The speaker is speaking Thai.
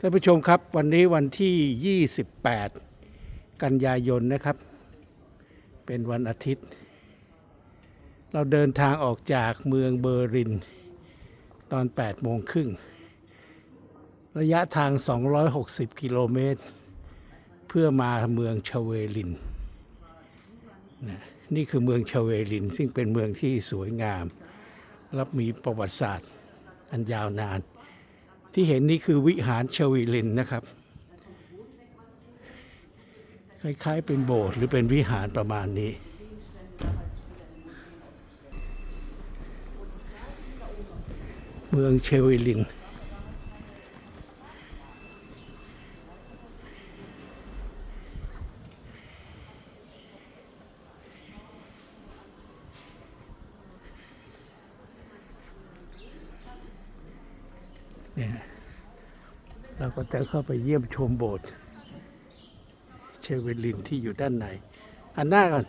ท่านผู้ชมครับวันนี้วันที่ 28 กันยายนนะครับ เป็นวันอาทิตย์ เราเดินทางออกจากเมืองเบอร์ลิน ตอน 8 โมงครึ่ง ระยะทาง 260 กิโลเมตร เพื่อมาเมืองชเวลินนะนี่คือเมืองชเวลิน ซึ่งเป็นเมืองที่สวยงาม และมีประวัติศาสตร์อันยาวนาน ที่เห็นนี่คือวิหารเชเวลินนะครับ คล้ายๆเป็นโบสถ์หรือเป็นวิหารประมาณนี้ เมืองเชเวลินเนี่ย เราก็จะเข้าไปเยี่ยมชมโบสถ์เชเวลินที่อยู่ด้านในอันหน้าก่อน